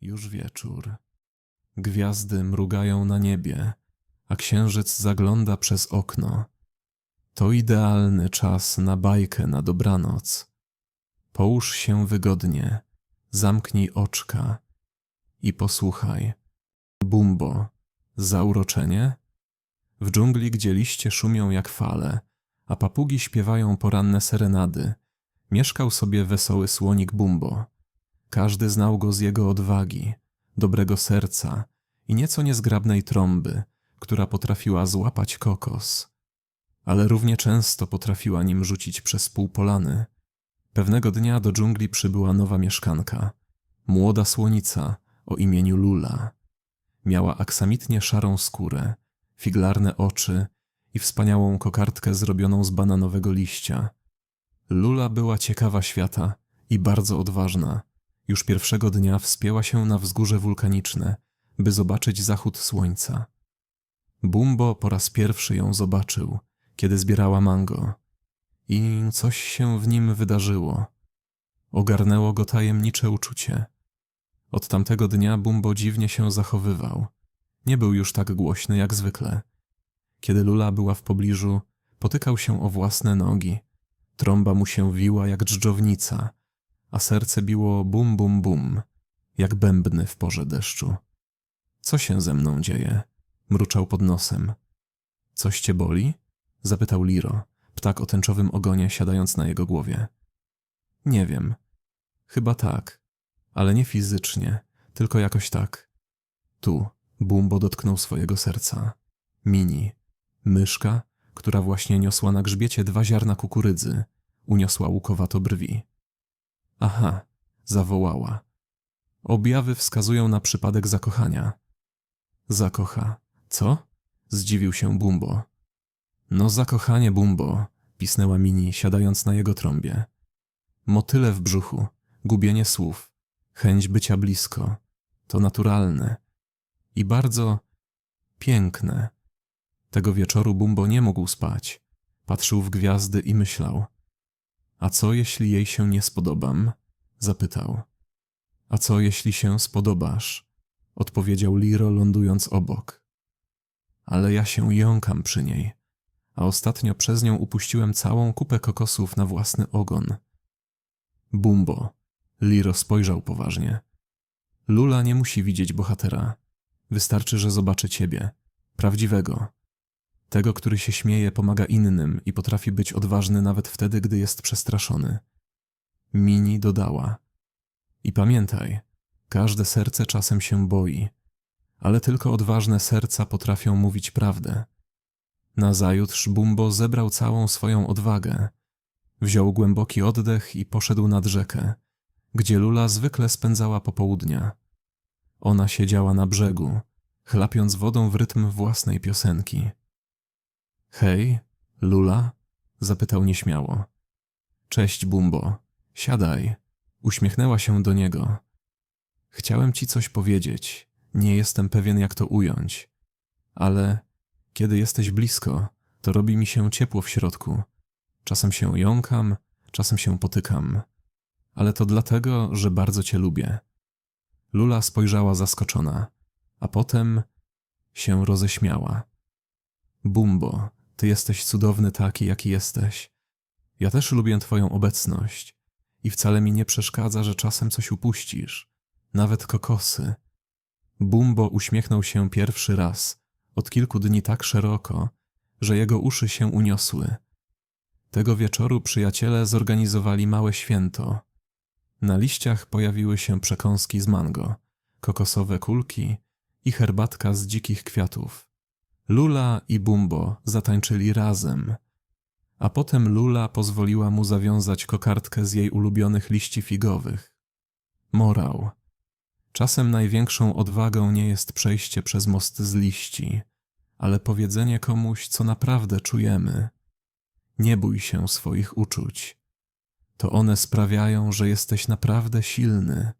Już wieczór. Gwiazdy mrugają na niebie, a księżyc zagląda przez okno. To idealny czas na bajkę na dobranoc. Połóż się wygodnie, zamknij oczka i posłuchaj. Bumbo, zauroczenie? W dżungli, gdzie liście szumią jak fale, a papugi śpiewają poranne serenady, mieszkał sobie wesoły słonik Bumbo. Każdy znał go z jego odwagi, dobrego serca i nieco niezgrabnej trąby, która potrafiła złapać kokos. Ale równie często potrafiła nim rzucić przez pół polany. Pewnego dnia do dżungli przybyła nowa mieszkanka, młoda słonica o imieniu Lula. Miała aksamitnie szarą skórę, figlarne oczy i wspaniałą kokardkę zrobioną z bananowego liścia. Lula była ciekawa świata i bardzo odważna. Już pierwszego dnia wspięła się na wzgórze wulkaniczne, by zobaczyć zachód słońca. Bumbo po raz pierwszy ją zobaczył, kiedy zbierała mango. I coś się w nim wydarzyło. Ogarnęło go tajemnicze uczucie. Od tamtego dnia Bumbo dziwnie się zachowywał. Nie był już tak głośny jak zwykle. Kiedy Lula była w pobliżu, potykał się o własne nogi. Trąba mu się wiła jak dżdżownica, a serce biło bum bum bum, jak bębny w porze deszczu. Co się ze mną dzieje? Mruczał pod nosem. Coś cię boli? Zapytał Liro, ptak o tęczowym ogonie siadając na jego głowie. Nie wiem. Chyba tak, ale nie fizycznie, tylko jakoś tak. Tu Bumbo dotknął swojego serca. Mini, myszka, która właśnie niosła na grzbiecie dwa ziarna kukurydzy, uniosła łukowato brwi. Aha, zawołała. Objawy wskazują na przypadek zakochania. Zakocha. Co? Zdziwił się Bumbo. No zakochanie Bumbo, pisnęła Mini, siadając na jego trąbie. Motyle w brzuchu, gubienie słów, chęć bycia blisko. To naturalne. I bardzo piękne. Tego wieczoru Bumbo nie mógł spać. Patrzył w gwiazdy i myślał. A co jeśli jej się nie spodobam? Zapytał. A co jeśli się spodobasz? Odpowiedział Liro, lądując obok. Ale ja się jąkam przy niej, a ostatnio przez nią upuściłem całą kupę kokosów na własny ogon. Bumbo. Liro spojrzał poważnie. Lula nie musi widzieć bohatera. Wystarczy, że zobaczy ciebie, prawdziwego. Tego, który się śmieje, pomaga innym i potrafi być odważny nawet wtedy, gdy jest przestraszony. Mini dodała. I pamiętaj, każde serce czasem się boi, ale tylko odważne serca potrafią mówić prawdę. Nazajutrz Bumbo zebrał całą swoją odwagę. Wziął głęboki oddech i poszedł nad rzekę, gdzie Lula zwykle spędzała popołudnia. Ona siedziała na brzegu, chlapiąc wodą w rytm własnej piosenki. Hej, Lula? zapytał nieśmiało. Cześć, Bumbo. Siadaj. Uśmiechnęła się do niego. Chciałem ci coś powiedzieć. Nie jestem pewien, jak to ująć. Ale kiedy jesteś blisko, to robi mi się ciepło w środku. Czasem się jąkam, czasem się potykam. Ale to dlatego, że bardzo cię lubię. Lula spojrzała zaskoczona, a potem się roześmiała. Bumbo, ty jesteś cudowny taki, jaki jesteś. Ja też lubię twoją obecność i wcale mi nie przeszkadza, że czasem coś upuścisz, nawet kokosy. Bumbo uśmiechnął się pierwszy raz, od kilku dni tak szeroko, że jego uszy się uniosły. Tego wieczoru przyjaciele zorganizowali małe święto. Na liściach pojawiły się przekąski z mango, kokosowe kulki i herbatka z dzikich kwiatów. Lula i Bumbo zatańczyli razem, a potem Lula pozwoliła mu zawiązać kokardkę z jej ulubionych liści figowych. Morał. Czasem największą odwagą nie jest przejście przez most z liści, ale powiedzenie komuś, co naprawdę czujemy. Nie bój się swoich uczuć. To one sprawiają, że jesteś naprawdę silny.